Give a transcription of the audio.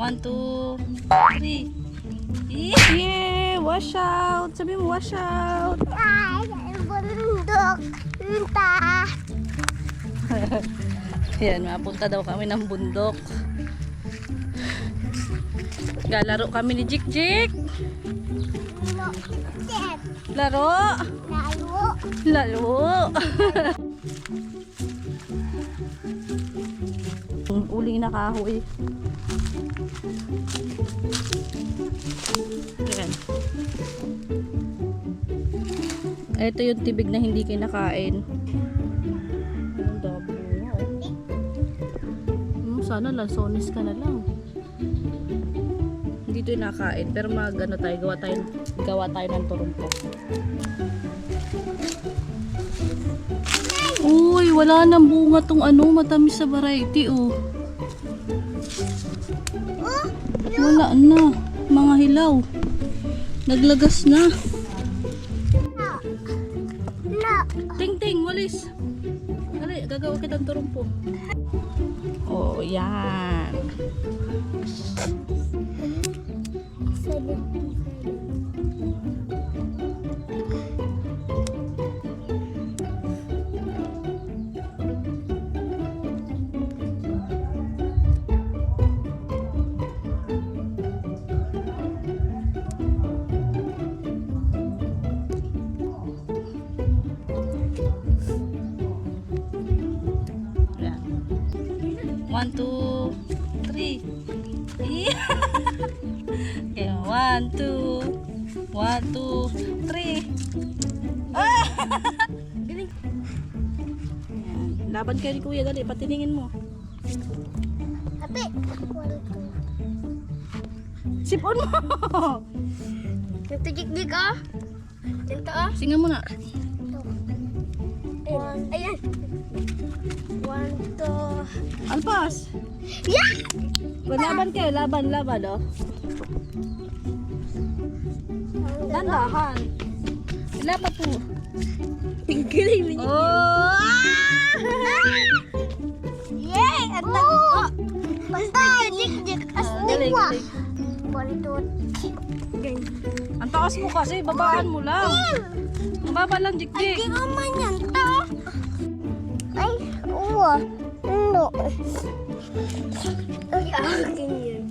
One, two, three. Yeah! Wash out! Sabi mo, wash out! Ay, bundok. Unta. Ayan, mapunta daw kami ng bundok. Galaro kami ni Jik Jik. Laro! Layo. Laro! Uli na kahoy. Ayan. Ito yung tibig na hindi kinakain. Ang nga, oh. Hmm, sana lansones ka na lang. Hindi ito nakain. Pero mag ano tayo, gawa tayo, gawa tayo ng turumpo. Uy, wala nang bunga tong ano, matamis sa variety, oh. Wala na. Mga hilaw. Naglagas na. no. No. Ting ting, walis. Dali, gagawa kitang turumpo. Oh, yan. Yan. One, two, three. okay, one, two, one, two, three. Ah! Galing. Laban kayo ni Kuya, dali, patiningin mo. Tapi, Sipon mo! Ito jik-jik ah. Ito ah. Singa mo na. Ayan. One, two. Alpas! Yeah! Laban kayo, laban, laban, oh. Dandahan. Laban po. Tingkiling Oh! Yay! Ang oh! Basta jik-jik. Ah, galing. One, two, three. Ang taas mo kasi, babaan mo lang. Ang baba lang, jikjik. di naman yan Dalawa. Ano? Ay, akin yan.